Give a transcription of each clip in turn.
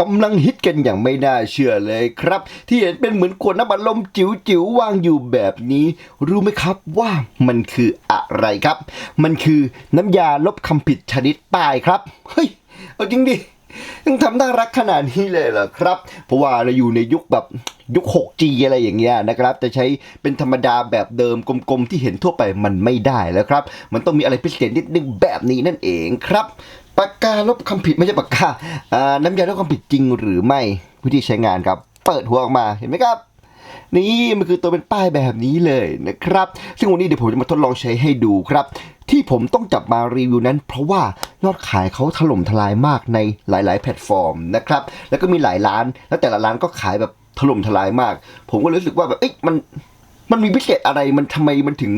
กำลังฮิตกันอย่างไม่น่าเชื่อเลยครับ ที่เห็นเป็นเหมือนขวดน้ำอัดลมจิ๋วๆวางอยู่แบบนี้ รู้ไหมครับว่ามันคืออะไรครับ มันคือน้ำยาลบคำผิดชนิดป้ายครับ เฮ้ย เอาจริงดิยังทำน่ารักขนาดนี้เลยเหรอครับ เพราะว่าเราอยู่ในยุคแบบยุค 6G อะไรอย่างเงี้ยนะครับ จะใช้เป็นธรรมดาแบบเดิมกลมๆ ที่เห็นทั่วไปมันไม่ได้แล้วครับ มันต้องมีอะไรพิเศษนิดนึงแบบนี้นั่นเองครับ ปากกาลบคำผิดไม่ใช่ปากกาน้ำยาลบคำผิดจริงหรือไม่วิธีใช้งานครับ เปิดหัวออกมาเห็นไหมครับ นี่มันคือตัวเป็นป้ายแบบนี้เลยนะครับ ซึ่งวันนี้เดี๋ยวผมจะมาทดลองใช้ให้ดูครับ ที่ผมต้องจับมารีวิวนั้น เพราะว่ายอดขายเขาถล่มทลายมากในหลาย ๆ แพลตฟอร์มนะครับ แล้วก็มีหลายร้าน แล้วแต่ละร้านก็ขายแบบถล่มทลายมาก ผมก็รู้สึกว่าแบบเอ๊ะมัน มันมีพิเศษอะไรมันทำไมมันถึง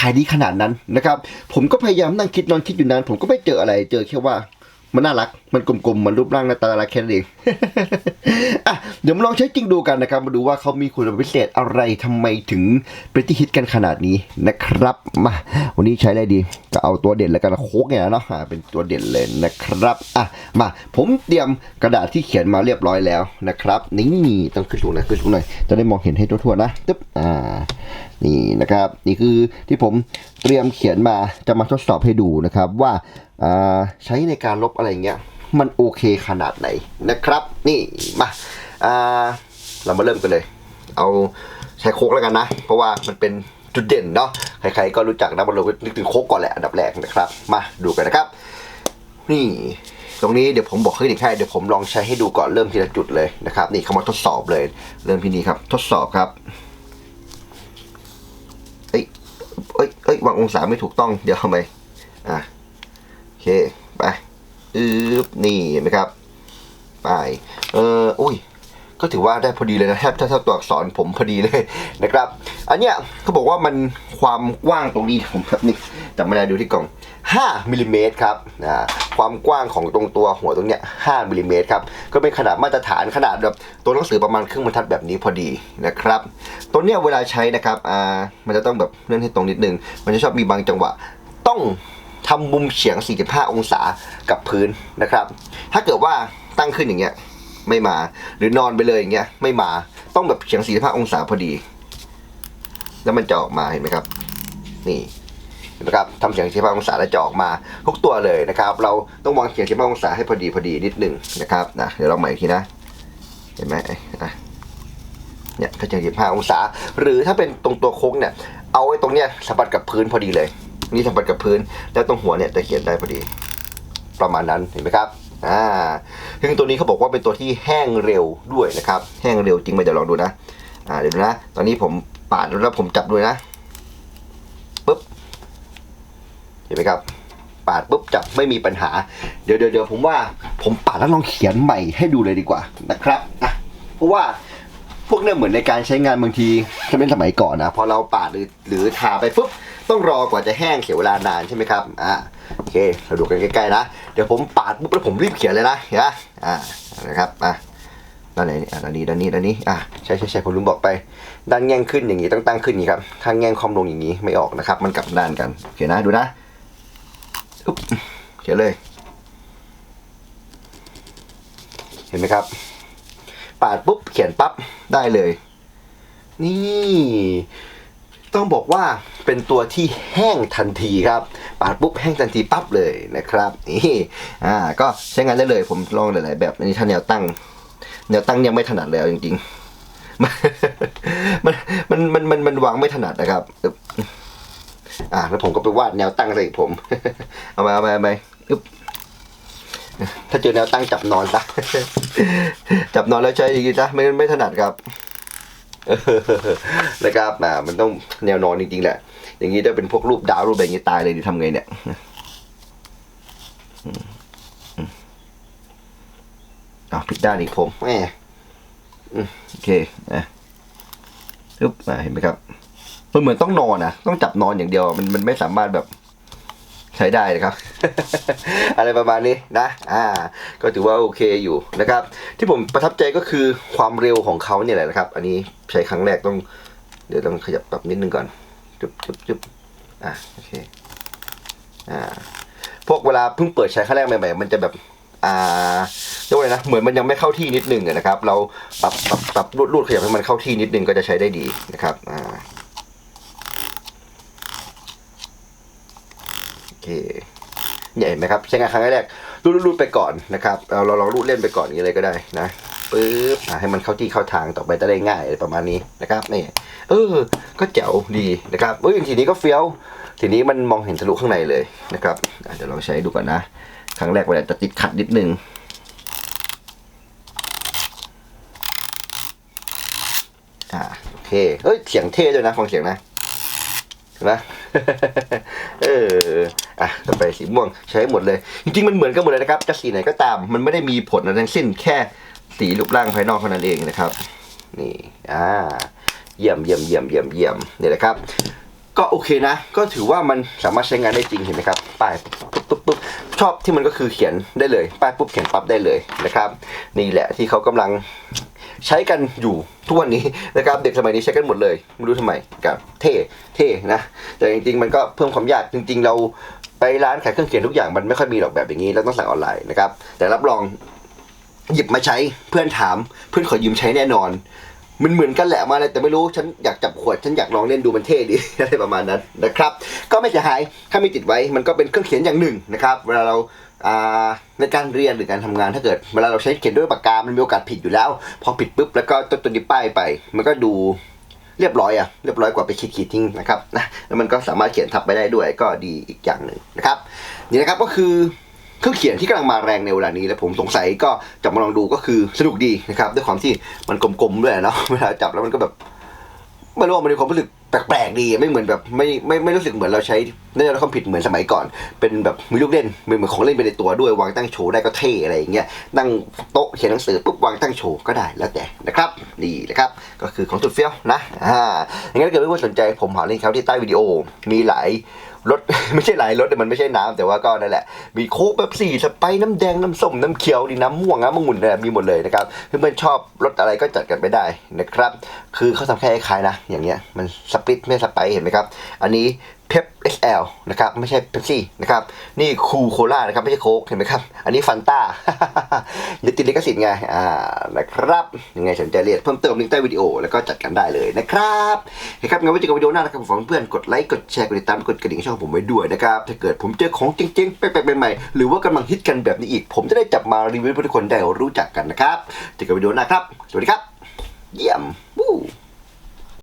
ขายดีขนาดนั้นนะครับ ผมก็พยายามนั่งคิดนอนคิดอยู่นาน ผมก็ไม่เจออะไร เจอแค่ว่า มันน่ารัก มันกลมๆ มันรูปร่างหน้าตาอะแค่นั้นเองอะเดี๋ยวมาลองใช้จริงดูกันนะครับ มาดูว่าเขามีคุณพิเศษอะไรทำไมถึงเป็นที่ฮิตกันขนาดนี้นะครับ มา วันนี้ใช้อะไรดี ก็เอาตัวเด่นแล้วกันโคกเนี่ยเนาะเป็นตัวเด่นเลยนะครับ อะ มา ผมเตรียมกระดาษที่เขียนมาเรียบร้อยแล้วนะครับ นี่ต้องขึ้นสูงหนะขึ้นสูงหน่อย จะได้มองเห็นให้ทั่วๆนะตึ๊บ อ่า นี่นะครับนี่คือที่ผมเตรียมเขียนมาจะมาทดสอบให้ดูนะครับว่าาใช้ในการลบอะไรเงี้ยมันโอเคขนาดไหนนะครับ นี่มาอ่าเรามาเริ่มกันเลย เอาใช้โคกแล้วกันนะ เพราะว่ามันเป็นจุดเด่นเนาะใครๆก็รู้จักนะเรานึกถึงโคกก่อนแหละอันดับแรกนะครับ มาดูกันนะครับ นี่ตรงนี้เดี๋ยวผมบอกให้เด็กให้เดี๋ยวผมลองใช้ให้ดูก่อนเริ่มทีละจุดเลยนะครับ นี่เขามาทดสอบเลย เริ่มที่นี่ครับ ทดสอบครับ เอ้ยเอ้ยเอ้ยวางองศาไม่ถูกต้อง เดี๋ยวทำไมอะโอเค ไปอึ๊บนี่เห็นไหมครับ ไป เอออุ้ย ก็ถือว่าได้พอดีเลยนะแทบถ้าถ้าตัวอักษรผมพอดีเลยนะครับ อันเนี้ยเขาบอกว่ามันความกว้างตรงนี้ผมครับนี่จำไม่ได้ดูที่กล่อง 5มิลลิเมตรครับนะความกว้างของตรงตัวหัวตรงเนี้ย5มิลลิเมตรครับก็เป็นขนาดมาตรฐานขนาดแบบตัวหนังสือประมาณครึ่งบรรทัดแบบนี้พอดีนะครับ ตัวเนี้ยเวลาใช้นะครับอ่ามันจะต้องแบบเลื่อนให้ตรงนิดนึง มันจะชอบมีบางจังหวะต้องทำมุมเฉียง 45 องศากับพื้นนะครับ ถ้าเกิดว่าตั้งขึ้นอย่างเงี้ย ไม่มา หรือนอนไปเลยอย่างเงี้ยไม่มาต้องแบบเฉียง45องศาพอดี แล้วมันจะออกมาเห็นไหมครับ นี่เห็นไหมครับทำเฉียง45องศาแล้วจะออกมาทุกตัวเลยนะครับ เราต้องวางเฉียง45องศาให้พอดีพอดีนิดนึงนะครับนะเดี๋ยวเราใหม่อีกทีนะ เห็นไหมอะเนี่ยก็จะ25องศา หรือถ้าเป็นตรงตัวโค้งเนี่ย เอาไว้ตรงเนี้ยสัมผัสกับพื้นพอดีเลย นี่สัมผัสกับพื้น แล้วตรงหัวเนี่ยจะเขียนได้พอดี ประมาณนั้นเห็นไหมครับ อ่าซึ่งตัวนี้เขาบอกว่าเป็นตัวที่แห้งเร็วด้วยนะครับ แห้งเร็วจริงไหมเดี๋ยวลองดูนะ อ่าเดี๋ยวดูนะ ตอนนี้ผมปาดแล้วผมจับด้วยนะปึ๊บเห็นไหมครับ ปาดปุ๊บจับไม่มีปัญหา เดี๋ยวเดี๋ยวผมว่าผมปาดแล้วลองเขียนใหม่ให้ดูเลยดีกว่านะครับอะเพราะว่าพวกเนี่ยเหมือนในการใช้งานบางทีถ้าเป็นสมัยก่อนนะพอเราปาดหรือหรือทาไปปุ๊บต้องรอกว่าจะแห้งเสียเวลานานใช่ไหมครับอ่า เคเราดูกันใกล้ๆนะ เดี๋ยวผมปาดปุ๊บแล้วผมรีบเขียนเลยนะเห็นไหมอ่านะครับอะด้านไหนอะด้านนี้ด้านนี้ด้านนี้อะใช่ใช่ใช่ผมลืมบอกไป ด้านแง่งขึ้นอย่างนี้ต้องตั้งขึ้นอย่างนี้ครับถ้าแง่งคอมลงอย่างนี้ไม่ออกนะครับ มันกลับด้านกันโอเคนะดูนะอุ๊บเขียนเลย เห็นไหมครับ ปาดปุ๊บเขียนปั๊บได้เลย นี่ ต้องบอกว่าเป็นตัวที่แห้งทันทีครับปาดปุ๊บแห้งทันทีปั๊บเลยนะครับนี่อ่าก็ใช้งานได้เลยผมลองหลาย ๆ แบบอันนี้ถ้าแนวตั้ง แนวตั้งยังไม่ถนัดแล้วจริงๆมันมันมันมันมันวางไม่ถนัดนะครับอ่าแล้วผมก็ไปวาดแนวตั้งใส่ผม เอามาเอามาเอามาอึ๊บถ้าเจอแนวตั้งจับนอนซะจับนอนแล้วใช้อย่างนี้ซะไม่ไม่ถนัดครับ นะครับอ่ามันต้องแนวนอนจริงๆแหละ อย่างนี้ถ้าเป็นพวกรูปดาวรูปอะไรอย่างนี้ตายเลยดิทำไงเนี่ยอืมอืมอ้าวผิดด้านอีกผมแหมโอเคนะปึ๊บเห็นไหมครับมันเหมือนต้องนอนนะต้องจับนอนอย่างเดียว มันมันไม่สามารถแบบ ใช้ได้นะครับ อะไรประมาณนี้นะ อ่า ก็ถือว่าโอเคอยู่นะครับ ที่ผมประทับใจก็คือความเร็วของเขาเนี่ยแหละนะครับ อันนี้ใช้ครั้งแรกต้อง เดี๋ยวต้องขยับปรับนิดนึงก่อน จุ๊บจุ๊บจุ๊บอ่าโอเค อ่า พวกเวลาเพิ่งเปิดใช้ครั้งแรกใหม่ๆมันจะแบบอ่าเรียกว่าไงนะ เหมือนมันยังไม่เข้าที่นิดนึงนะครับ เราปรับปรับปรับรูดรูดขยับให้มันเข้าที่นิดนึงก็จะใช้ได้ดีนะครับ อ่าโอ เคเนี่ยเห็นไหมครับ ใช้งานครั้งแรกรูดรูดไปก่อนนะครับเราเราลองรูดเล่นไปก่อนอย่างนี้เลยก็ได้นะปึ๊บให้มันเข้าที่เข้าทางต่อไปจะได้ง่ายประมาณนี้นะครับนี่เออ ก็แจ๋วดีนะครับเอ้ยทีนี้ก็เฟี้ยวทีนี้มันมองเห็นทะลุข้างในเลยนะครับเดี๋ยวลองใช้ดูก่อนนะ ครั้งแรกมันอาจจะติดขัดนิดนึงอ่าโอเคเฮ้ยเสียงเท่ด้วยนะฟังเสียงนะเห็นไหมเออ อะต่อไปสีม่วงใช้หมดเลย จริงๆมันเหมือนกันหมดเลยนะครับจะสีไหนก็ตาม มันไม่ได้มีผลอะไรทั้งสิ้นแค่สีรูปร่างภายนอกเท่านั้นเองนะครับ นี่อ่าเยี่ยมเยี่ยมเยี่ยมเยี่ยมเยี่ยมนี่แหละครับ ก็โอเคนะ ก็ถือว่ามันสามารถใช้งานได้จริงเห็นไหมครับป้ายปุ๊บปุ๊บปุ๊บชอบที่มันก็คือเขียนได้เลยป้ายปุ๊บเขียนปั๊บได้เลยนะครับ นี่แหละที่เขากำลังใช้กันอยู่ทุกวันนี้นะครับเด็กสมัยนี้ใช้กันหมดเลยไม่รู้ทำไมกับเท่เท่นะแต่จริงๆ มันก็เพิ่มความยากจริง ๆ เรา ไปร้านขายเครื่องเขียนทุกอย่างมันไม่ค่อยมีหรอกแบบอย่างนี้เราต้องสั่งออนไลน์นะครับ แต่รับรองหยิบมาใช้เพื่อนถามเพื่อนขอยืมใช้แน่นอน มันเหมือนกันแหละมาเลยแต่ไม่รู้ฉันอยากจับขวดฉันอยากลองเล่นดูมันเท่ดีอะไรประมาณนั้นนะครับ ก็ไม่เสียหายถ้ามีติดไว้มันก็เป็นเครื่องเขียนอย่างหนึ่งนะครับ เวลาเราอ่าในการเรียนหรือการทำงานถ้าเกิดเวลาเราใช้เขียนด้วยปากกา มันมีโอกาสผิดอยู่แล้ว พอผิดปุ๊บแล้วก็ตัวตัวนี้ป้ายไป มันก็ดู เรียบร้อยอะเรียบร้อยกว่าไปขีดขีดทิ้งนะครับนะแล้วมันก็สามารถเขียนทับไปได้ด้วยก็ดีอีกอย่างหนึ่งนะครับนี่นะครับก็คือเครื่องเขียนที่กำลังมาแรงในเวลานี้และผมสงสัยก็จับมาลองดูก็คือสนุกดีนะครับด้วยความที่มันกลมๆด้วยเนาะเวลาจับแล้วมันก็แบบไม่รู้ว่ามันมีความรู้สึก แปลกๆดีไม่เหมือนแบบไม่ไม่ไม่รู้สึกเหมือนเราใช้น่าจะคอมผิดเหมือนสมัยก่อน เป็นแบบมีลูกเล่นเป็นเหมือนของเล่นไปในตัวด้วยวางตั้งโชว์ได้ก็เท่อะไรอย่างเงี้ยนั่งโต๊ะเขียนหนังสือปุ๊บวางตั้งโชว์ก็ได้แล้วแต่นะครับนี่นะครับก็คือของสุดเฟี้ยวนะอ่าอย่างนั้นถ้าเกิดเพื่อนๆสนใจผมหาลิงก์เขาที่ใต้วิดีโอมีหลาย รถ ไม่ใช่หลายรถแต่มันไม่ใช่น้ำแต่ว่าก็นั่นแหละ มีโค้กแบบสี่สไปน้ำแดงน้ำส้มน้ำเขียวนี่น้ำม่วงน้ำมะงุ่นเนี่ยมีหมดเลยนะครับเพื่อนๆชอบรถอะไรก็จัดกันไปได้นะครับ คือเขาทำแค่คล้ายๆนะ อย่างเงี้ยมันสปิตไม่สไปร์เห็นไหมครับ อันนี้ เพป SL นะครับไม่ใช่เ e ปซี่นะครับนี่คูโคล่านะครับไม่ใช่โค้กเห็นไหมครับ อันนี้ฟันต้าเดี๋ยวติดลิขสิทธิ์ไงอ่านะครับยังไงสนใจเรียนเพิ่มเติมลิงก์ใต้วิดีโอแล้วก็จัดกันได้เลยนะครับโอเคครับงั้นไว้เจอกันวิดีโอหน้านะครับฝากเพื่อนกดไลค์กดแชร์กดติดตามกดกระดิ่งช่องผมไว้ด้วยนะครับถ้าเกิดผมเจอของจริงๆแปลกๆใหม่ๆหรือว่ากำลังฮิตกันแบบนี้อีก ผมจะได้จับมารีวิวให้ทุกคนได้รู้จักกันนะครับเจอกันวิดีโอหน้าครับสวัสดีครับ เยี่ยมวู้